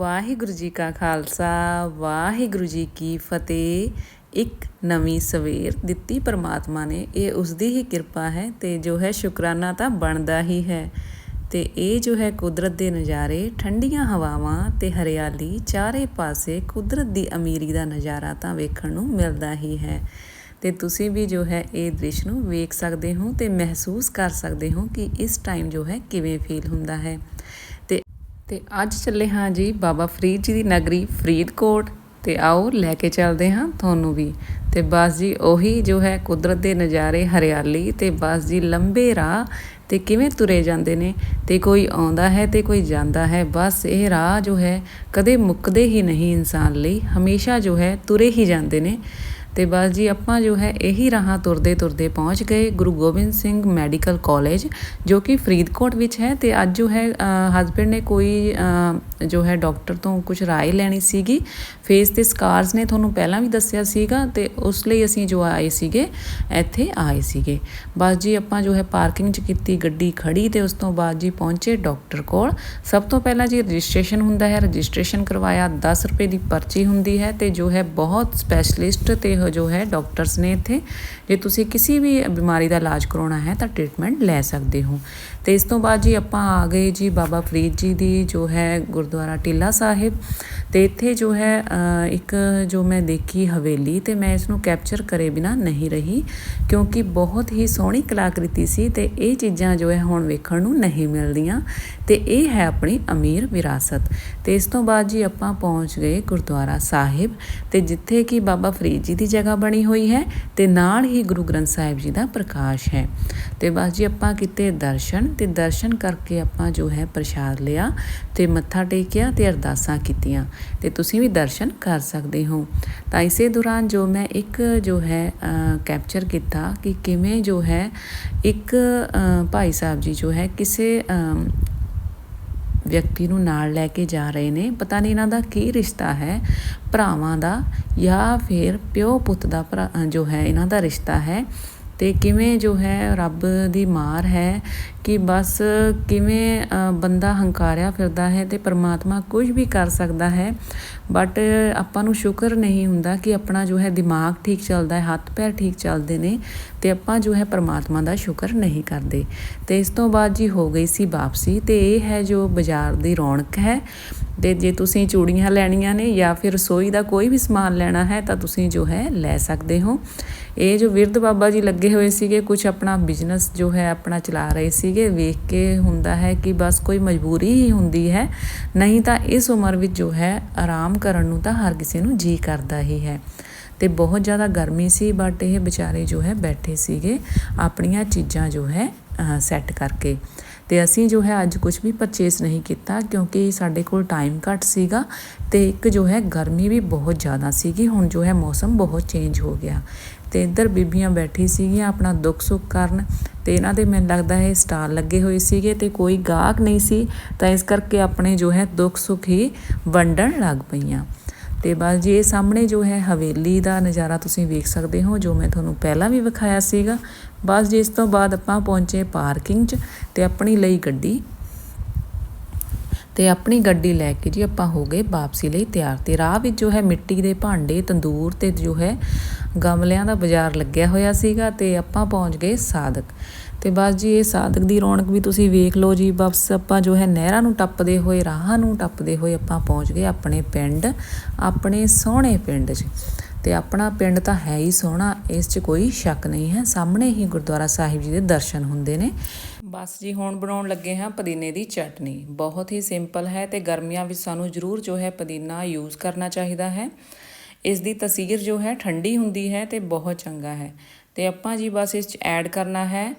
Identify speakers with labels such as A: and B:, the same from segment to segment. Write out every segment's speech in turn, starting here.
A: ਵਾਹਿਗੁਰੂ ਜੀ ਕਾ ਖਾਲਸਾ, ਵਾਹਿਗੁਰੂ ਜੀ ਕੀ ਫਤਿਹ। ਇੱਕ ਨਵੀਂ ਸਵੇਰ ਦਿੱਤੀ ਪਰਮਾਤਮਾ ਨੇ, ਇਹ ਉਸ ਦੀ ਹੀ ਕਿਰਪਾ ਹੈ ਤੇ ਜੋ ਹੈ ਸ਼ੁਕਰਾਨਾ ਤਾਂ ਬਣਦਾ ਹੀ ਹੈ। ਤੇ ਇਹ ਜੋ ਹੈ ਕੁਦਰਤ ਦੇ ਨਜ਼ਾਰੇ, ਠੰਡੀਆਂ ਹਵਾਵਾਂ ਤੇ ਹਰਿਆਲੀ, ਚਾਰੇ ਪਾਸੇ ਕੁਦਰਤ ਦੀ ਅਮੀਰੀ ਦਾ ਨਜ਼ਾਰਾ ਤਾਂ ਵੇਖਣ ਨੂੰ ਮਿਲਦਾ ਹੀ ਹੈ। ਤੇ ਤੁਸੀਂ ਵੀ ਜੋ ਹੈ ਇਹ ਦ੍ਰਿਸ਼ ਨੂੰ ਵੇਖ ਸਕਦੇ ਹੋ ਤੇ ਮਹਿਸੂਸ ਕਰ ਸਕਦੇ ਹੋ ਕਿ ਇਸ ਟਾਈਮ ਜੋ ਹੈ ਕਿਵੇਂ ਫੀਲ ਹੁੰਦਾ ਹੈ। ਤੇ ਅੱਜ ਚੱਲੇ ਹਾਂ ਜੀ ਬਾਬਾ ਫਰੀਦ ਜੀ ਦੀ ਨਗਰੀ ਫਰੀਦਕੋਟ ਤੇ ਆਓ ਲੈ ਕੇ ਚੱਲਦੇ ਹਾਂ ਤੁਹਾਨੂੰ ਵੀ। ਤੇ ਬਸ ਜੀ ਉਹੀ ਜੋ ਹੈ ਕੁਦਰਤ ਦੇ ਨਜ਼ਾਰੇ ਹਰਿਆਲੀ ਤੇ ਬਸ ਜੀ ਲੰਬੇ ਰਾਹ ਤੇ ਕਿਵੇਂ ਤੁਰੇ ਜਾਂਦੇ ਨੇ ਤੇ ਕੋਈ ਆਉਂਦਾ ਹੈ ਤੇ ਕੋਈ ਜਾਂਦਾ ਹੈ, ਬਸ ਇਹ ਰਾਹ ਜੋ ਹੈ ਕਦੇ ਮੁੱਕਦੇ ਹੀ ਨਹੀਂ ਇਨਸਾਨ ਲਈ, ਹਮੇਸ਼ਾ ਜੋ ਹੈ ਤੁਰੇ ਹੀ ਜਾਂਦੇ ਨੇ। ਤੇ ਬਸ ਜੀ ਆਪਾਂ ਜੋ ਹੈ ਇਹੀ ਰਾਹਾਂ ਤੁਰਦੇ ਤੁਰਦੇ ਪਹੁੰਚ ਗਏ ਗੁਰੂ ਗੋਬਿੰਦ ਸਿੰਘ ਮੈਡੀਕਲ ਕਾਲਜ, ਜੋ ਕਿ ਫਰੀਦਕੋਟ ਵਿੱਚ ਹੈ ਤੇ ਅੱਜ ਜੋ ਹੈ ਹਸਬੰਡ ਨੇ ਕੋਈ ਜੋ ਹੈ ਡਾਕਟਰ ਤੋਂ ਕੁਝ ਰਾਏ ਲੈਣੀ ਸੀਗੀ। ਫੇਸ ਤੇ ਸਕਾਰਸ ਨੇ ਤੁਹਾਨੂੰ ਪਹਿਲਾਂ ਵੀ ਦੱਸਿਆ ਸੀਗਾ ਤੇ ਉਸ ਲਈ ਅਸੀਂ ਜੋ ਆਏ ਸੀਗੇ, ਇੱਥੇ ਆਏ ਸੀਗੇ। ਬਸ ਜੀ ਆਪਾਂ ਜੋ ਹੈ ਪਾਰਕਿੰਗ 'ਚ ਕੀਤੀ ਗੱਡੀ ਖੜੀ ਤੇ ਉਸ ਤੋਂ ਬਾਅਦ ਜੀ ਪਹੁੰਚੇ ਡਾਕਟਰ ਕੋਲ। ਸਭ ਤੋਂ ਪਹਿਲਾਂ ਜੀ ਰਜਿਸਟ੍ਰੇਸ਼ਨ ਹੁੰਦਾ ਹੈ, ਰਜਿਸਟ੍ਰੇਸ਼ਨ ਕਰਵਾਇਆ 10 ਰੁਪਏ ਦੀ ਪਰਚੀ ਹੁੰਦੀ ਹੈ ਤੇ ਜੋ ਹੈ ਬਹੁਤ ਸਪੈਸ਼ਲਿਸਟ ਤੇ ਜੋ ਹੈ ਡਾਕਟਰਸ ਨੇ ਇੱਥੇ। ਜੇ ਤੁਸੀਂ ਕਿਸੇ ਵੀ ਬਿਮਾਰੀ ਦਾ ਇਲਾਜ ਕਰਾਉਣਾ ਹੈ ਤਾਂ ਟ੍ਰੀਟਮੈਂਟ ਲੈ ਸਕਦੇ ਹੋ। ਤੇ ਇਸ ਤੋਂ ਬਾਅਦ ਜੀ ਆਪਾਂ ਆ ਗਏ ਜੀ ਬਾਬਾ ਫਰੀਦ ਜੀ ਦੀ ਜੋ ਹੈ ਗੁਰਦੁਆਰਾ ਟਿੱਲਾ ਸਾਹਿਬ। ਤੇ ਇੱਥੇ ਜੋ ਹੈ ਇੱਕ ਜੋ ਮੈਂ ਦੇਖੀ ਹਵੇਲੀ ਤੇ ਮੈਂ ਇਸ ਨੂੰ ਕੈਪਚਰ ਕਰੇ ਬਿਨਾ ਨਹੀਂ ਰਹੀ ਕਿਉਂਕਿ ਬਹੁਤ ਹੀ ਸੋਹਣੀ ਕਲਾਕ੍ਰਿਤੀ ਸੀ ਤੇ ਇਹ ਚੀਜ਼ਾਂ ਜੋ ਹੈ ਹੁਣ ਵੇਖਣ ਨੂੰ ਨਹੀਂ ਮਿਲਦੀਆਂ ਤੇ ਇਹ ਹੈ ਆਪਣੀ ਅਮੀਰ ਵਿਰਾਸਤ। ਤੇ ਇਸ ਤੋਂ ਬਾਅਦ ਜੀ ਆਪਾਂ ਪਹੁੰਚ ਗਏ ਗੁਰਦੁਆਰਾ ਸਾਹਿਬ, ਤੇ ਜਿੱਥੇ ਕਿ ਬਾਬਾ ਫਰੀਦ ਜੀ ਦੀ ਜਗ੍ਹਾ ਬਣੀ ਹੋਈ ਹੈ ਤੇ ਨਾਲ ਹੀ ਗੁਰੂ ਗ੍ਰੰਥ ਸਾਹਿਬ ਜੀ ਦਾ ਪ੍ਰਕਾਸ਼ ਹੈ। ਤੇ ਬਸ ਜੀ ਆਪਾਂ ਕੀਤੇ ਦਰਸ਼ਨ, ਤੇ ਦਰਸ਼ਨ ਕਰਕੇ ਆਪਾਂ ਜੋ ਹੈ ਪ੍ਰਸ਼ਾਦ ਲਿਆ ਤੇ ਮੱਥਾ ਟੇਕਿਆ ਤੇ ਅਰਦਾਸਾਂ ਕੀਤੀਆਂ। ਤੇ ਤੁਸੀਂ ਵੀ ਦਰਸ਼ਨ ਕਰ ਸਕਦੇ ਹੋ। ਤਾਂ ਇਸੇ ਦੌਰਾਨ ਜੋ ਮੈਂ ਇੱਕ ਜੋ ਹੈ ਕੈਪਚਰ ਕੀਤਾ ਕਿ ਕਿਵੇਂ ਜੋ ਹੈ ਇੱਕ ਭਾਈ ਸਾਹਿਬ ਜੀ ਜੋ ਹੈ ਕਿਸੇ ਵਿਅਕਤੀ ਨੂੰ ਨਾਲ ਲੈ ਕੇ ਜਾ ਰਹੇ ਨੇ। ਪਤਾ ਨਹੀਂ ਇਹਨਾਂ ਦਾ ਕੀ ਰਿਸ਼ਤਾ ਹੈ, ਭਰਾਵਾਂ ਦਾ ਜਾਂ ਫਿਰ ਪਿਓ ਪੁੱਤ ਦਾ ਭਰਾ ਜੋ ਹੈ, ਇਹਨਾਂ ਦਾ ਰਿਸ਼ਤਾ ਹੈ। ਤੇ ਕਿਵੇਂ ਜੋ ਹੈ ਰੱਬ ਦੀ ਮਾਰ ਹੈ ਕਿ ਬਸ ਕਿਵੇਂ ਬੰਦਾ ਹੰਕਾਰਿਆ ਫਿਰਦਾ ਹੈ ਤੇ ਪਰਮਾਤਮਾ ਕੁਝ ਵੀ ਕਰ ਸਕਦਾ ਹੈ। ਬਟ ਆਪਾਂ ਨੂੰ ਸ਼ੁਕਰ ਨਹੀਂ ਹੁੰਦਾ ਕਿ ਆਪਣਾ ਜੋ ਹੈ ਦਿਮਾਗ ਠੀਕ ਚੱਲਦਾ ਹੈ, ਹੱਥ ਪੈਰ ਠੀਕ ਚੱਲਦੇ ਨੇ ਤੇ ਆਪਾਂ ਜੋ ਹੈ ਪਰਮਾਤਮਾ ਦਾ ਸ਼ੁਕਰ ਨਹੀਂ ਕਰਦੇ। ਤੇ ਇਸ ਤੋਂ ਬਾਅਦ ਜੀ ਹੋ ਗਈ ਸੀ ਵਾਪਸੀ ਤੇ ਇਹ ਹੈ ਜੋ ਬਾਜ਼ਾਰ ਦੀ ਰੌਣਕ ਹੈ। ਤੇ ਜੇ ਤੁਸੀਂ ਚੂੜੀਆਂ ਲੈਣੀਆਂ ਨੇ ਜਾਂ ਫਿਰ ਰਸੋਈ ਦਾ ਕੋਈ ਵੀ ਸਮਾਨ ਲੈਣਾ ਹੈ ਤਾਂ ਤੁਸੀਂ ਜੋ ਹੈ ਲੈ ਸਕਦੇ ਹੋ। ਇਹ ਜੋ ਵਿਰਧ ਬਾਬਾ ਜੀ ਲੱਗੇ ਹੋਏ ਸੀਗੇ ਕੁਝ ਆਪਣਾ ਬਿਜ਼ਨਸ ਜੋ ਹੈ, ਆਪਣਾ ਚਲਾ ਰਹੇ ਸੀਗੇ, ਵੇਖ ਕੇ ਹੁੰਦਾ ਹੈ ਕਿ ਬਸ ਕੋਈ ਮਜਬੂਰੀ ਹੀ ਹੁੰਦੀ ਹੈ। ਨਹੀਂ ਤਾਂ ਇਸ ਉਮਰ ਵਿੱਚ ਜੋ ਹੈ, ਆਰਾਮ ਕਰਨ ਨੂੰ ਤਾਂ ਹਰ ਕਿਸੇ ਨੂੰ ਜੀ ਕਰਦਾ ਹੀ ਹੈ। ਤੇ ਬਹੁਤ ਜ਼ਿਆਦਾ ਗਰਮੀ ਸੀ ਬਟ ਇਹ ਵਿਚਾਰੇ ਜੋ ਹੈ, ਬੈਠੇ ਸੀਗੇ ਆਪਣੀਆਂ ਚੀਜ਼ਾਂ ਜੋ ਹੈ ਸੈੱਟ ਕਰਕੇ। ਤੇ ਅਸੀਂ ਜੋ ਹੈ ਅੱਜ ਕੁਝ ਵੀ ਪਰਚੇਸ ਨਹੀਂ ਕੀਤਾ ਕਿਉਂਕਿ ਸਾਡੇ ਕੋਲ ਟਾਈਮ ਘੱਟ ਸੀਗਾ ਤੇ ਇੱਕ ਜੋ ਹੈ ਗਰਮੀ ਵੀ ਬਹੁਤ ਜ਼ਿਆਦਾ ਸੀਗੀ, ਹੁਣ ਜੋ ਹੈ ਮੌਸਮ ਬਹੁਤ ਚੇਂਜ ਹੋ ਗਿਆ। ਤੇ ਇੱਧਰ ਬੀਬੀਆਂ ਬੈਠੀ ਸੀਗੀਆਂ ਆਪਣਾ ਦੁੱਖ ਸੁੱਖ ਕਰਨ ਤੇ ਇਹਨਾਂ ਦੇ ਮੈਨੂੰ ਲੱਗਦਾ ਹੈ ਸਟਾਲ ਲੱਗੇ ਹੋਏ ਸੀਗੇ ਤੇ ਕੋਈ ਗਾਹਕ ਨਹੀਂ ਸੀ ਤਾਂ ਇਸ ਕਰਕੇ ਆਪਣੇ ਜੋ ਹੈ ਦੁੱਖ ਸੁੱਖ ਹੀ ਵੰਡਣ ਲੱਗ ਪਈਆਂ। ਤੇ ਬਸ ਜੀ ਇਹ ਸਾਹਮਣੇ ਜੋ ਹੈ ਹਵੇਲੀ ਦਾ ਨਜ਼ਾਰਾ ਤੁਸੀਂ ਵੇਖ ਸਕਦੇ ਹੋ, ਜੋ ਮੈਂ ਤੁਹਾਨੂੰ ਪਹਿਲਾਂ ਵੀ ਵਿਖਾਇਆ ਸੀਗਾ। ਬਸ ਜੀ ਇਸ ਤੋਂ ਬਾਅਦ ਆਪਾਂ ਪਹੁੰਚੇ ਪਾਰਕਿੰਗ 'ਚ ਤੇ ਆਪਣੀ ਲਈ ਗੱਡੀ। ਤੇ ਆਪਣੀ ਗੱਡੀ ਲੈ ਕੇ ਜੀ ਆਪਾਂ ਹੋ ਗਏ ਵਾਪਸੀ ਲਈ ਤਿਆਰ। ਤੇ ਰਾਹ ਵਿੱਚ ਜੋ ਹੈ ਮਿੱਟੀ ਦੇ ਭਾਂਡੇ, ਤੰਦੂਰ ਤੇ ਜੋ ਹੈ ਗਮਲਿਆਂ ਦਾ ਬਾਜ਼ਾਰ ਲੱਗਿਆ ਹੋਇਆ ਸੀਗਾ ਤੇ ਆਪਾਂ ਪਹੁੰਚ ਗਏ ਸਾਦਕ। ਤੇ ਬਸ ਜੀ, ਇਹ ਸਾਧਕ ਦੀ ਰੌਣਕ ਵੀ ਤੁਸੀਂ ਵੇਖ ਲਓ ਜੀ, ਬਸ ਆਪਾਂ ਜੋ ਹੈ ਨਹਿਰਾਂ ਨੂੰ ਟੱਪਦੇ ਹੋਏ, ਰਾਹਾਂ ਨੂੰ ਟੱਪਦੇ ਹੋਏ ਆਪਾਂ ਪਹੁੰਚ ਗਏ ਆਪਣੇ ਪਿੰਡ, ਆਪਣੇ ਸੋਹਣੇ ਪਿੰਡ 'ਚ ਤੇ ਆਪਣਾ ਪਿੰਡ ਤਾਂ ਹੈ ਹੀ ਸੋਹਣਾ, ਇਸ 'ਚ ਕੋਈ ਸ਼ੱਕ ਨਹੀਂ ਹੈ, ਸਾਹਮਣੇ ਹੀ ਗੁਰਦੁਆਰਾ ਸਾਹਿਬ ਜੀ ਦੇ ਦਰਸ਼ਨ ਹੁੰਦੇ ਨੇ। ਬਸ ਜੀ, ਹੁਣ ਬਣਾਉਣ ਲੱਗੇ ਹਾਂ ਪੁਦੀਨੇ ਦੀ ਚਟਨੀ। ਬਹੁਤ ਹੀ ਸਿੰਪਲ ਹੈ ਤੇ ਗਰਮੀਆਂ ਵਿੱਚ ਸਾਨੂੰ ਜ਼ਰੂਰ ਜੋ ਹੈ ਪੁਦੀਨਾ ਯੂਜ਼ ਕਰਨਾ ਚਾਹੀਦਾ ਹੈ। ਇਸ ਦੀ ਤਸੀਰ ਜੋ ਹੈ ਠੰਡੀ ਹੁੰਦੀ ਹੈ ਤੇ ਬਹੁਤ ਚੰਗਾ ਹੈ। ਤੇ ਆਪਾਂ ਜੀ ਬਸ ਇਸ ਚ ਐਡ ਕਰਨਾ ਹੈ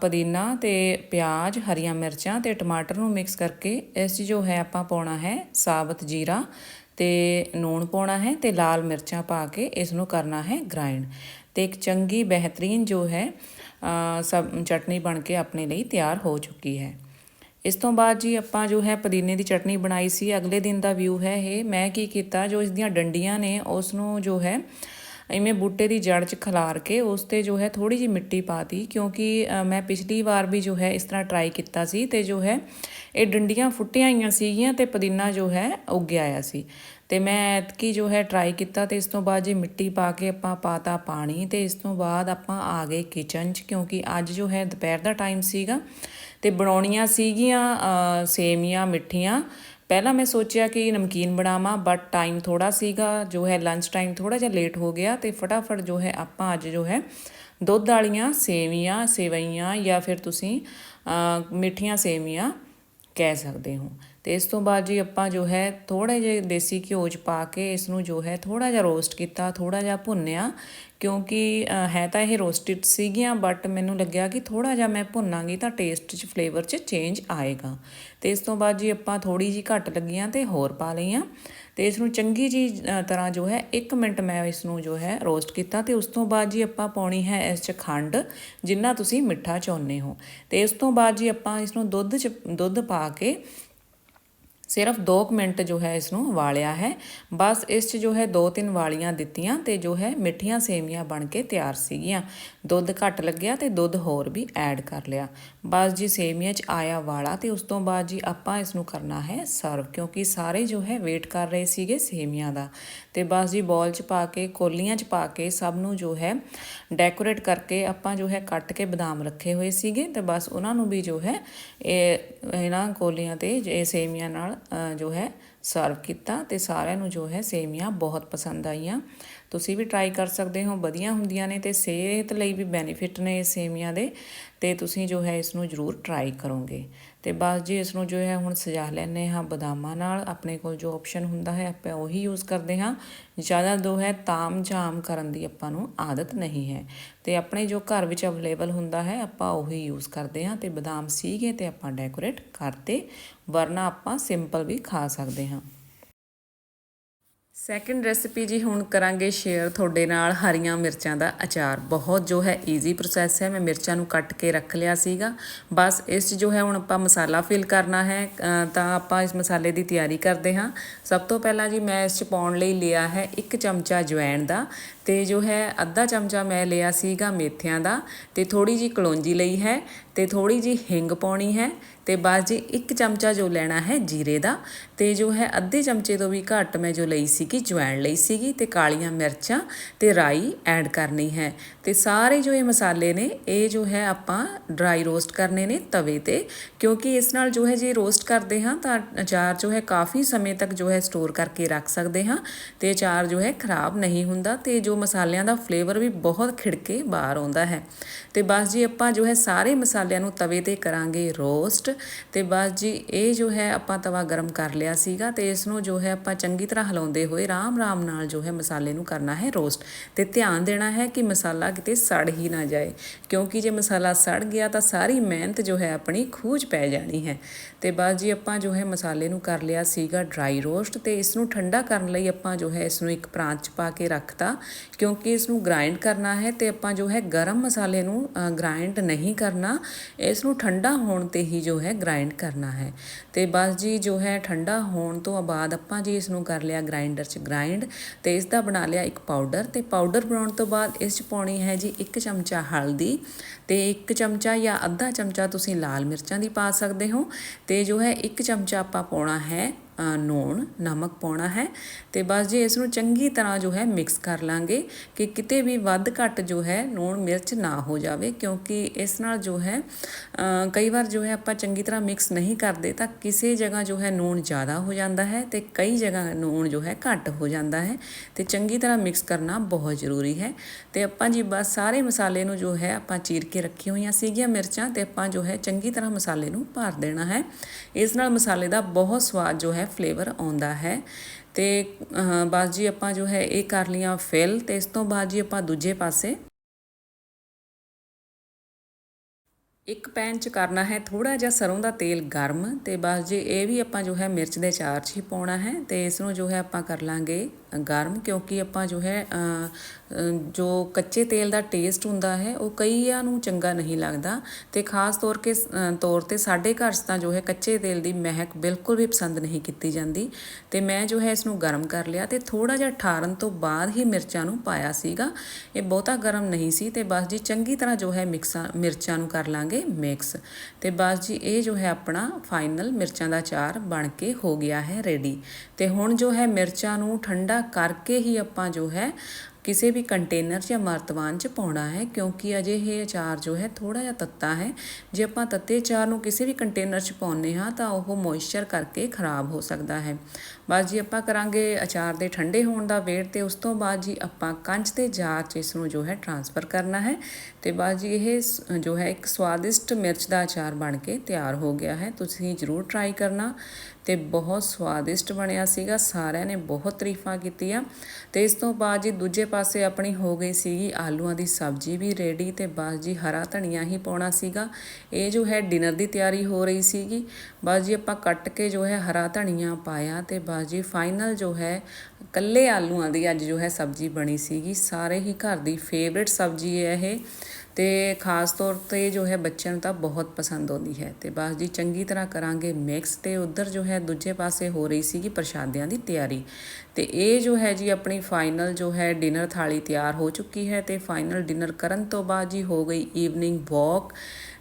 A: ਪੁਦੀਨਾ ਤੇ ਪਿਆਜ਼ ਹਰੀਆਂ ਮਿਰਚਾਂ ਤੇ ਟਮਾਟਰ ਨੂੰ ਮਿਕਸ ਕਰਕੇ ਇਸ 'ਚ ਜੋ ਹੈ ਆਪਾਂ ਪਾਉਣਾ ਹੈ ਸਾਬਤ ਜੀਰਾ ਤੇ ਨੂਣ ਪਾਉਣਾ ਹੈ ਤੇ ਲਾਲ ਮਿਰਚਾਂ ਪਾ ਕੇ ਇਸ ਨੂੰ ਕਰਨਾ ਹੈ ਗ੍ਰਾਈਂਡ ਤੇ ਇੱਕ ਚੰਗੀ ਬਿਹਤਰੀਨ ਜੋ ਹੈ ਅ, ਚਟਨੀ ਬਣ ਕੇ ਆਪਣੇ ਲਈ ਤਿਆਰ ਹੋ ਚੁੱਕੀ ਹੈ। ਇਸ ਤੋਂ ਬਾਅਦ ਜੀ ਆਪਾਂ ਜੋ ਹੈ ਪੁਦੀਨੇ ਦੀ ਚਟਨੀ ਬਣਾਈ ਸੀ, ਅਗਲੇ ਦਿਨ ਦਾ ਵਿਊ ਹੈ ਇਹ। ਮੈਂ ਕੀ ਕੀਤਾ, ਜੋ ਇਸ ਦੀਆਂ ਡੰਡੀਆਂ ਨੇ ਉਸ ਨੂੰ ਜੋ ਹੈ ਇਵੇਂ ਬੂਟੇ ਦੀ ਜੜ 'ਚ ਖਿਲਾਰ ਕੇ ਉਸ ਤੇ ਜੋ ਹੈ ਥੋੜੀ ਜਿਹੀ ਮਿੱਟੀ ਪਾਤੀ ਕਿਉਂਕਿ ਮੈਂ ਪਿਛਲੀ ਵਾਰ ਵੀ ਜੋ ਹੈ ਇਸ ਤਰ੍ਹਾਂ ਟਰਾਈ ਕੀਤਾ ਸੀ ਤੇ ਜੋ ਹੈ ਇਹ ਡੰਡੀਆਂ ਫੁੱਟੀਆਂ ਆਈਆਂ ਸੀਗੀਆਂ ਤੇ ਪੁਦੀਨਾ ਜੋ ਹੈ ਉੱਗਿਆ ਆਇਆ ਸੀ। ਤੇ ਮੈਂ ਐਤਕੀ ਜੋ ਹੈ ਟਰਾਈ ਕੀਤਾ ਤੇ ਇਸ ਤੋਂ ਬਾਅਦ ਜੇ ਮਿੱਟੀ ਪਾ ਕੇ ਆਪਾਂ ਪਾਤਾ ਪਾਣੀ ਤੇ ਇਸ ਤੋਂ ਬਾਅਦ ਆਪਾਂ ਆ ਗਏ ਕਿਚਨ 'ਚ ਕਿਉਂਕਿ ਅੱਜ ਜੋ ਹੈ ਦੁਪਹਿਰ ਦਾ ਟਾਈਮ ਸੀਗਾ ਤੇ ਬਣਾਉਣੀਆਂ ਸੀਗੀਆਂ ਅ, ਸੇਮੀਆਂ ਮਿੱਠੀਆਂ। ਪਹਿਲਾਂ ਮੈਂ ਸੋਚਿਆ ਕਿ ਨਮਕੀਨ ਬਣਾਵਾਂ ਬਟ ਟਾਈਮ ਥੋੜਾ ਸੀਗਾ ਜੋ ਹੈ ਲੰਚ ਟਾਈਮ ਥੋੜਾ ਜਿਹਾ ਲੇਟ ਹੋ ਗਿਆ ਤੇ ਫਟਾਫਟ ਜੋ ਹੈ ਆਪਾਂ ਅੱਜ ਜੋ ਹੈ ਦੁੱਧ ਵਾਲੀਆਂ ਸੇਵੀਆਂ ਸੇਵਈਆਂ ਜਾਂ ਫਿਰ ਤੁਸੀਂ ਮਿੱਠੀਆਂ ਸੇਵੀਆਂ ਕਹਿ ਸਕਦੇ ਹੋ। ਤੇ ਇਸ ਤੋਂ ਬਾਅਦ ਜੀ ਆਪਾਂ ਜੋ ਹੈ ਥੋੜੇ ਜਿਹੇ ਦੇਸੀ ਘਿਓ 'ਚ ਪਾ ਕੇ ਇਸ ਨੂੰ ਜੋ ਹੈ ਥੋੜਾ ਜਿਹਾ ਰੋਸਟ ਕੀਤਾ ਥੋੜਾ ਜਿਹਾ ਭੁੰਨਿਆ, ਕਿਉਂਕਿ ਹੈ ਤਾਂ ਇਹ ਰੋਸਟਡ ਸੀਗੀਆਂ ਬਟ ਮੈਨੂੰ ਲੱਗਿਆ ਕਿ ਥੋੜਾ ਜਿਹਾ ਮੈਂ ਭੁੰਨਾਂਗੀ ਤਾਂ ਟੇਸਟ 'ਚ ਫਲੇਵਰ 'ਚ ਚੇਂਜ ਆਏਗਾ। ਤੇ ਇਸ ਤੋਂ ਬਾਅਦ ਜੀ ਆਪਾਂ ਥੋੜੀ ਜੀ ਘੱਟ ਲੱਗੀਆਂ ਤੇ ਹੋਰ ਪਾ ਲਈਆਂ। ਤੇ ਇਸ ਨੂੰ ਚੰਗੀ ਜੀ ਤਰ੍ਹਾਂ ਜੋ ਹੈ 1 ਮਿੰਟ ਮੈਂ ਇਸ ਨੂੰ ਜੋ ਹੈ ਰੋਸਟ ਕੀਤਾ ਤੇ ਉਸ ਤੋਂ ਬਾਅਦ ਜੀ ਆਪਾਂ ਪਾਉਣੀ ਹੈ ਇਸ 'ਚ ਖੰਡ, ਜਿੰਨਾ ਤੁਸੀਂ ਮਿੱਠਾ ਚਾਹੁੰਦੇ ਹੋ। ਤੇ ਇਸ ਤੋਂ ਬਾਅਦ ਜੀ ਆਪਾਂ ਇਸ ਨੂੰ ਦੁੱਧ 'ਚ, ਦੁੱਧ ਪਾ ਕੇ ਸਿਰਫ 2 ਮਿੰਟ ਜੋ ਹੈ ਇਸ ਨੂੰ ਵਾਲਿਆ ਹੈ। ਬਸ ਇਸ 'ਚ ਜੋ ਹੈ ਦੋ ਤਿੰਨ ਵਾਲੀਆਂ ਦਿੱਤੀਆਂ ਤੇ ਜੋ ਹੈ ਮਿੱਠੀਆਂ ਸੇਮੀਆਂ ਬਣ ਕੇ ਤਿਆਰ ਸੀਗੀਆਂ। ਦੁੱਧ ਘੱਟ ਲੱਗਿਆ ਤੇ ਦੁੱਧ ਹੋਰ ਵੀ ਐਡ ਕਰ ਲਿਆ। ਬਸ ਜੀ ਸੇਮੀਆਂ 'ਚ ਆਇਆ ਵਾਲਾ ਤੇ ਉਸ ਤੋਂ ਬਾਅਦ ਜੀ ਆਪਾਂ ਇਸ ਨੂੰ ਕਰਨਾ ਹੈ ਸਰਵ ਕਿਉਂਕਿ ਸਾਰੇ ਜੋ ਹੈ ਵੇਟ ਕਰ ਰਹੇ ਸੀਗੇ ਸੇਮੀਆਂ ਦਾ। ਤੇ ਬਸ ਜੀ ਬੋਲ 'ਚ ਪਾ ਕੇ, ਕੋਲੀਆਂ 'ਚ ਪਾ ਕੇ ਸਭ ਨੂੰ ਜੋ ਹੈ ਡੈਕੋਰੇਟ ਕਰਕੇ ਆਪਾਂ ਜੋ ਹੈ ਕੱਟ ਕੇ ਬਦਾਮ ਰੱਖੇ ਹੋਏ ਸੀਗੇ ਤੇ ਬਸ ਉਹਨਾਂ ਨੂੰ ਵੀ ਜੋ ਹੈ ਇਹ ਇਹਨਾਂ ਕੋਲੀਆਂ ਤੇ ਇਹ ਸੇਮੀਆਂ ਨਾਲ ਜੋ ਹੈ ਸਰਵ ਕੀਤਾ ਤੇ ਸਾਰਿਆਂ ਨੂੰ ਜੋ ਹੈ, ਸੇਮੀਆਂ ਬਹੁਤ ਪਸੰਦ ਆਈਆਂ। ਤੁਸੀਂ ਵੀ ਟਰਾਈ ਕਰ ਸਕਦੇ ਹੋ, ਵਧੀਆ ਹੁੰਦੀਆਂ ਨੇ ਤੇ ਸਿਹਤ ਲਈ ਵੀ ਬੈਨੀਫਿਟ ਨੇ ਇਹ ਸੇਮੀਆਂ ਦੇ। ਤੇ ਤੁਸੀਂ ਜੋ ਹੈ ਇਸ ਨੂੰ ਜ਼ਰੂਰ ਟਰਾਈ ਕਰੋਗੇ। ਤੇ ਬਸ ਜੀ ਇਸ ਨੂੰ ਜੋ ਹੈ ਹੁਣ ਸਜਾ ਲੈਣੇ ਹਾਂ ਬਦਾਮਾਂ ਨਾਲ। ਆਪਣੇ ਕੋਲ ਜੋ ਆਪਸ਼ਨ ਹੁੰਦਾ ਹੈ, ਆਪਾਂ ਉਹੀ ਯੂਜ਼ ਕਰਦੇ ਹਾਂ। ਜ਼ਿਆਦਾ ਜੋ ਹੈ, ਤਾਮ ਜਾਮ ਕਰਨ ਦੀ ਆਪਾਂ ਨੂੰ ਆਦਤ ਨਹੀਂ ਹੈ। ਤੇ ਆਪਣੇ ਜੋ ਘਰ ਵਿੱਚ ਅਵੇਲੇਬਲ ਹੁੰਦਾ ਹੈ, ਆਪਾਂ ਉਹੀ ਯੂਜ਼ ਕਰਦੇ ਹਾਂ। ਤੇ ਬਦਾਮ ਸੀਗੇ ਤੇ ਆਪਾਂ ਡੈਕੋਰੇਟ ਕਰਤੇ। ਵਰਨਾ ਆਪਾਂ ਸਿੰਪਲ ਵੀ ਖਾ ਸਕਦੇ ਹਾਂ। ਸੈਕੰਡ ਰੈਸਿਪੀ ਜੀ ਹੁਣ ਕਰਾਂਗੇ ਸ਼ੇਅਰ ਤੁਹਾਡੇ ਨਾਲ ਹਰੀਆਂ ਮਿਰਚਾਂ ਦਾ ਅਚਾਰ। ਬਹੁਤ ਜੋ ਹੈ ਈਜ਼ੀ ਪ੍ਰੋਸੈਸ ਹੈ। ਮੈਂ ਮਿਰਚਾਂ ਨੂੰ ਕੱਟ ਕੇ ਰੱਖ ਲਿਆ ਸੀਗਾ। ਬਸ ਇਸ 'ਚ ਜੋ ਹੈ ਹੁਣ ਆਪਾਂ ਮਸਾਲਾ ਫਿਲ ਕਰਨਾ ਹੈ। ਤਾਂ ਆਪਾਂ ਇਸ ਮਸਾਲੇ ਦੀ ਤਿਆਰੀ ਕਰਦੇ ਹਾਂ। ਸਭ ਤੋਂ ਪਹਿਲਾਂ ਜੀ ਮੈਂ ਇਸ 'ਚ ਪਾਉਣ ਲਈ ਲਿਆ ਹੈ ਇੱਕ ਚਮਚਾ ਜਵੈਣ ਦਾ। ਤੇ ਜੋ ਹੈ ਅੱਧਾ ਚਮਚਾ ਮੈਂ ਲਿਆ ਸੀਗਾ ਮੇਥਿਆਂ ਦਾ। ਤੇ ਥੋੜੀ ਜੀ ਕਲੌਂਜੀ ਲਈ ਹੈ। ਤੇ ਥੋੜੀ ਜੀ ਹਿੰਗ ਪਾਉਣੀ ਹੈ। ਤੇ ਬਾਅਦ ਜੀ ਇੱਕ ਚਮਚਾ ਜੋ ਲੈਣਾ ਹੈ ਜੀਰੇ ਦਾ ਤੇ ਜੋ ਹੈ ਅੱਧੇ ਚਮਚੇ ਤੋਂ ਵੀ ਘੱਟ ਮੈਂ ਜੋ ਲਈ ਸੀਗੀ ਜਵੈਣ ਲਈ ਸੀਗੀ ਤੇ ਕਾਲੀਆਂ ਮਿਰਚਾਂ ਤੇ ਰਾਈ ਐਡ ਕਰਨੀ ਹੈ। ਤੇ ਸਾਰੇ ਜੋ ਇਹ ਮਸਾਲੇ ਨੇ, ਇਹ ਜੋ ਹੈ ਆਪਾਂ ਡਰਾਈ ਰੋਸਟ ਕਰਨੇ ਨੇ ਤਵੇ ਤੇ, ਕਿਉਂਕਿ ਇਸ ਨਾਲ ਜੋ ਹੈ ਜੇ ਰੋਸਟ ਕਰਦੇ ਹਾਂ ਤਾਂ ਅਚਾਰ ਜੋ ਹੈ ਕਾਫੀ ਸਮੇਂ ਤੱਕ ਜੋ ਹੈ ਸਟੋਰ ਕਰਕੇ ਰੱਖ ਸਕਦੇ ਹਾਂ ਤੇ ਅਚਾਰ ਜੋ ਹੈ ਖਰਾਬ ਨਹੀਂ ਹੁੰਦਾ ਤੇ ਜੋ ਮਸਾਲਿਆਂ ਦਾ ਫਲੇਵਰ ਵੀ ਬਹੁਤ ਖਿੜਕੇ ਬਾਹਰ ਆਉਂਦਾ ਹੈ। ਤੇ ਬਸ ਜੀ ਆਪਾਂ ਜੋ ਹੈ ਸਾਰੇ ਮਸਾਲਿਆਂ ਨੂੰ ਤਵੇ ਤੇ ਕਰਾਂਗੇ ਰੋਸਟ ਤੇ ਬਸ ਜੀ ਇਹ ਜੋ ਹੈ ਆਪਾਂ ਤਵਾ ਗਰਮ ਕਰ ਲਿਆ ਸੀਗਾ ਤੇ ਇਸ ਨੂੰ ਜੋ ਹੈ ਆਪਾਂ ਚੰਗੀ ਤਰ੍ਹਾਂ ਹਿਲਾਉਂਦੇ ਹੋਏ ਆਰਾਮ ਆਰਾਮ ਨਾਲ ਜੋ ਹੈ ਮਸਾਲੇ ਨੂੰ ਕਰਨਾ ਹੈ ਰੋਸਟ ਤੇ ਧਿਆਨ ਦੇਣਾ ਹੈ ਕਿ ਮਸਾਲਾ ਕਿਤੇ ਸੜ ਹੀ ਨਾ ਜਾਏ। ਕਿਉਂਕਿ ਜੇ ਮਸਾਲਾ ਸੜ ਗਿਆ ਤਾਂ ਸਾਰੀ ਮਿਹਨਤ ਜੋ ਹੈ ਆਪਣੀ ਖੂਜ ਪੈ ਜਾਣੀ ਹੈ। ਤੇ ਬਸ ਜੀ ਆਪਾਂ ਜੋ ਹੈ ਮਸਾਲੇ ਨੂੰ ਕਰ ਲਿਆ ਸੀਗਾ ਡਰਾਈ ਰੋਸਟ ਤੇ ਇਸ ਨੂੰ ਠੰਡਾ ਕਰਨ ਲਈ ਆਪਾਂ ਜੋ ਹੈ ਇਸ ਨੂੰ ਇੱਕ ਪ੍ਰਾਂਤ 'ਚ ਪਾ ਕੇ ਰੱਖਤਾ। ਕਿਉਂਕਿ ਇਸ ਨੂੰ ਗ੍ਰਾਈਂਡ ਕਰਨਾ ਹੈ ਤੇ ਆਪਾਂ ਜੋ ਹੈ ਗਰਮ ਮਸਾਲੇ ਨੂੰ ਗ੍ਰਾਈਂਡ ਨਹੀਂ ਕਰਨਾ ਇਸ ਨੂੰ ਠੰਡਾ ਹੋਣ ਤੇ ਹੀ ਜੋ ਹੈ ਗ੍ਰਾਈਂਡ ਕਰਨਾ ਹੈ। ਤੇ ਬਸ ਜੀ ਜੋ ਹੈ ਠੰਡਾ ਹੋਣ ਤੋਂ ਬਾਅਦ ਆਪਾਂ ਜੀ ਇਸ ਨੂੰ ਕਰ ਲਿਆ ਗ੍ਰਾਈਂਡਰ 'ਚ ਗ੍ਰਾਈਂਡ ਤੇ ਇਸ ਦਾ ਬਣਾ ਲਿਆ ਇੱਕ ਪਾਊਡਰ ਤੇ ਪਾਊਡਰ ਬਣਾਉਣ ਤੋਂ ਬਾਅਦ ਇਸ 'ਚ ਪਾਉਣੀ ਹੈ ਜੀ ਇੱਕ ਚਮਚਾ ਹਲਦੀ ਤੇ ਇੱਕ ਚਮਚਾ ਜਾਂ ਅੱਧਾ ਚਮਚਾ ਤੁਸੀਂ ਲਾਲ ਮਿਰਚਾਂ ਦੀ ਪਾ ਸਕਦੇ ਹੋ ਤੇ ਜੋ ਹੈ ਇੱਕ ਚਮਚਾ ਆਪਾਂ ਪਾਉਣਾ ਹੈ ਨੂਣ, ਨਮਕ ਪਾਉਣਾ ਹੈ ਤੇ ਬਸ ਜੀ ਇਸ ਨੂੰ ਚੰਗੀ ਤਰ੍ਹਾਂ ਜੋ ਹੈ ਮਿਕਸ ਕਰ ਲਾਂਗੇ ਕਿ ਕਿਤੇ ਵੀ ਵੱਧ ਘੱਟ ਜੋ ਹੈ ਨੂਣ ਮਿਰਚ ਨਾ ਹੋ ਜਾਵੇ ਕਿਉਂਕਿ ਇਸ ਨਾਲ ਜੋ ਹੈ ਕਈ ਵਾਰ ਜੋ ਹੈ ਆਪਾਂ ਚੰਗੀ ਤਰ੍ਹਾਂ ਮਿਕਸ ਨਹੀਂ ਕਰਦੇ ਤਾਂ ਕਿਸੇ ਜਗ੍ਹਾ ਜੋ ਹੈ ਨੂਣ ਜ਼ਿਆਦਾ ਹੋ ਜਾਂਦਾ ਹੈ ਤੇ ਕਈ ਜਗ੍ਹਾ ਨੂਣ ਜੋ ਹੈ ਘੱਟ ਹੋ ਜਾਂਦਾ ਹੈ ਤੇ ਚੰਗੀ ਤਰ੍ਹਾਂ ਮਿਕਸ ਕਰਨਾ ਬਹੁਤ ਜ਼ਰੂਰੀ ਹੈ ਤੇ ਆਪਾਂ ਜੀ ਬਸ ਸਾਰੇ ਮਸਾਲੇ ਨੂੰ ਜੋ ਹੈ ਆਪਾਂ ਚੀਰ ਕੇ ਰੱਖੀਆਂ ਹੋਈਆਂ ਸੀਗੀਆਂ ਮਿਰਚਾਂ ਤੇ ਆਪਾਂ ਜੋ ਹੈ ਚੰਗੀ ਤਰ੍ਹਾਂ ਮਸਾਲੇ ਨੂੰ ਭਰ ਦੇਣਾ ਹੈ। ਇਸ ਨਾਲ ਮਸਾਲੇ ਦਾ ਬਹੁਤ ਸਵਾਦ ਜੋ ਹੈ ਫਲੇਵਰ ਆਉਂਦਾ ਹੈ। ਤੇ ਬਸ ਜੀ ਆਪਾਂ ਜੋ ਹੈ ਇਹ ਕਰ ਲੀਆਂ ਫਿਲ ਤੇ ਇਸ ਤੋਂ ਬਾਅਦ ਜੀ ਆਪਾਂ ਦੂਜੇ ਪਾਸੇ ਇੱਕ ਪੈਨ 'ਚ ਕਰਨਾ ਹੈ ਥੋੜਾ ਜਿਹਾ ਸਰੋਂ ਦਾ ਤੇਲ ਗਰਮ ਤੇ ਬਸ ਜੀ ਇਹ ਵੀ ਆਪਾਂ ਜੋ ਹੈ ਮਿਰਚ ਦੇ ਚਾਰ 'ਚ ਹੀ ਪਾਉਣਾ ਹੈ ਤੇ ਇਸ ਨੂੰ ਜੋ ਹੈ ਆਪਾਂ ਕਰ ਲਾਂਗੇ ਗਰਮ, ਕਿਉਂਕਿ ਆਪਾਂ ਜੋ ਹੈ ਜੋ ਕੱਚੇ ਤੇਲ ਦਾ ਟੇਸਟ ਹੁੰਦਾ ਹੈ, ਉਹ ਕਈਆਂ ਨੂੰ ਚੰਗਾ ਨਹੀਂ ਲੱਗਦਾ। ਤੇ ਖਾਸ ਤੌਰ ਕੇ ਤੌਰ ਤੇ ਸਾਡੇ ਘਰ 'ਚ ਤਾਂ ਜੋ ਹੈ ਕੱਚੇ ਤੇਲ ਦੀ ਮਹਿਕ ਬਿਲਕੁਲ ਵੀ ਪਸੰਦ ਨਹੀਂ ਕੀਤੀ ਜਾਂਦੀ। ਤੇ ਮੈਂ ਜੋ ਹੈ ਇਸ ਨੂੰ ਗਰਮ ਕਰ ਲਿਆ ਤੇ ਥੋੜਾ ਜਿਹਾ ਠਾਰਨ ਤੋਂ ਬਾਅਦ ਹੀ ਮਿਰਚਾਂ ਨੂੰ ਪਾਇਆ ਸੀਗਾ। ਇਹ ਬਹੁਤਾ ਗਰਮ ਨਹੀਂ ਸੀ ਤੇ ਬਸ ਜੀ ਚੰਗੀ ਤਰ੍ਹਾਂ ਜੋ ਹੈ ਮਿਕਸਾਂ, ਮਿਰਚਾਂ ਨੂੰ ਕਰ ਲਾਂਗੇ ਮਿਕਸ ਤੇ ਬਸ ਜੀ ਇਹ ਜੋ ਹੈ ਆਪਣਾ ਫਾਈਨਲ ਮਿਰਚਾਂ ਦਾ ਚਾਰ ਬਣ ਕੇ ਹੋ ਗਿਆ ਹੈ ਰੈਡੀ ਤੇ ਹੁਣ ਜੋ ਹੈ ਮਿਰਚਾਂ ਨੂੰ ਠੰਡਾ ਕਰਕੇ ਹੀ ਆਪਾਂ ਜੋ ਹੈ ਕਿਸੇ ਵੀ ਕੰਟੇਨਰ ਜਾਂ ਮਰਤਬਾਨ 'ਚ ਪਾਉਣਾ ਹੈ, ਕਿਉਂਕਿ ਅਜੇ ਇਹ ਅਚਾਰ ਜੋ ਹੈ ਥੋੜਾ ਜਿਹਾ ਤੱਤਾ ਹੈ। ਜੇ ਆਪਾਂ ਤੱਤੇ ਅਚਾਰ ਨੂੰ ਕਿਸੇ ਵੀ ਕੰਟੇਨਰ 'ਚ ਪਾਉਂਦੇ ਹਾਂ, ਤਾਂ ਉਹ ਮੋਇਸਚਰ ਕਰਕੇ ਖਰਾਬ ਹੋ ਸਕਦਾ ਹੈ। ਬਸ ਜੀ ਆਪਾਂ ਕਰਾਂਗੇ ਅਚਾਰ ਦੇ ਠੰਡੇ ਹੋਣ ਦਾ ਵੇਟ ਤੇ ਉਸ ਤੋਂ ਬਾਅਦ ਜੀ ਆਪਾਂ ਕੰਚ ਤੇ ਜਾਰ 'ਚ ਇਸ ਨੂੰ ਜੋ ਹੈ ਟ੍ਰਾਂਸਫਰ ਕਰਨਾ ਹੈ ਤੇ ਬਾਅਦ ਜੀ ਇਹ ਜੋ ਹੈ ਇੱਕ ਸਵਾਦਿਸ਼ਟ ਮਿਰਚ ਦਾ ਅਚਾਰ ਬਣ ਕੇ ਤਿਆਰ ਹੋ ਗਿਆ ਹੈ। ਤੁਸੀਂ ਜ਼ਰੂਰ ਟਰਾਈ ਕਰਨਾ। ਤੇ ਬਹੁਤ ਸਵਾਦਿਸ਼ਟ ਬਣਿਆ ਸੀਗਾ। ਸਾਰਿਆਂ ਨੇ ਬਹੁਤ ਤਾਰੀਫਾਂ ਕੀਤੀਆਂ। ਤੇ ਇਸ ਤੋਂ ਬਾਅਦ ਜੀ ਦੂਜੇ ਪਾਸੇ ਆਪਣੀ ਹੋ ਗਈ ਸੀਗੀ ਆਲੂਆਂ ਦੀ ਸਬਜ਼ੀ ਵੀ ਰੈਡੀ ਤੇ ਬਸ ਜੀ ਹਰਾ ਧਨੀਆ ਹੀ ਪਾਉਣਾ ਸੀਗਾ। ਇਹ ਜੋ ਹੈ ਡਿਨਰ ਦੀ ਤਿਆਰੀ ਹੋ ਰਹੀ ਸੀਗੀ। ਬਸ ਜੀ ਆਪਾਂ ਕੱਟ ਕੇ ਜੋ ਹੈ ਹਰਾ ਧਨੀਆ ਪਾਇਆ ਤੇ ਬਸ ਜੀ ਫਾਈਨਲ ਜੋ ਹੈ ਕੱਲੇ ਆਲੂਆਂ ਦੀ ਅੱਜ ਜੋ ਹੈ ਸਬਜ਼ੀ ਬਣੀ ਸੀਗੀ। ਸਾਰੇ ਹੀ ਘਰ ਦੀ ਫੇਵਰਿਟ ਸਬਜ਼ੀ ਹੈ ਇਹ। ਤੇ ਖਾਸ ਤੌਰ ਤੇ ਜੋ ਹੈ ਬੱਚਿਆਂ ਨੂੰ ਤਾਂ ਬਹੁਤ ਪਸੰਦ ਆਉਂਦੀ ਹੈ ਤੇ ਬਸ ਜੀ ਚੰਗੀ ਤਰ੍ਹਾਂ ਕਰਾਂਗੇ ਮਿਕਸ ਤੇ ਉਧਰ ਜੋ ਹੈ ਦੂਜੇ ਪਾਸੇ ਹੋ ਰਹੀ ਸੀਗੀ ਪ੍ਰਸ਼ਾਦਿਆਂ ਦੀ ਤਿਆਰੀ। ਤੇ ਇਹ ਜੋ ਹੈ ਜੀ ਆਪਣੀ ਫਾਈਨਲ ਜੋ ਹੈ ਡਿਨਰ ਥਾਲੀ ਤਿਆਰ ਹੋ ਚੁੱਕੀ ਹੈ ਤੇ ਫਾਈਨਲ ਡਿਨਰ ਕਰਨ ਤੋਂ ਬਾਅਦ ਜੀ ਹੋ ਗਈ ਈਵਨਿੰਗ ਵਾਕ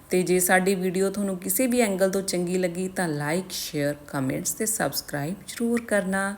A: ਤੇ ਜੇ ਸਾਡੀ ਵੀਡੀਓ ਤੁਹਾਨੂੰ ਕਿਸੇ ਵੀ ਐਂਗਲ ਤੋਂ ਚੰਗੀ ਲੱਗੀ ਤਾਂ ਲਾਈਕ ਸ਼ੇਅਰ ਕਮੈਂਟਸ ਤੇ ਸਬਸਕ੍ਰਾਈਬ ਜ਼ਰੂਰ ਕਰਨਾ।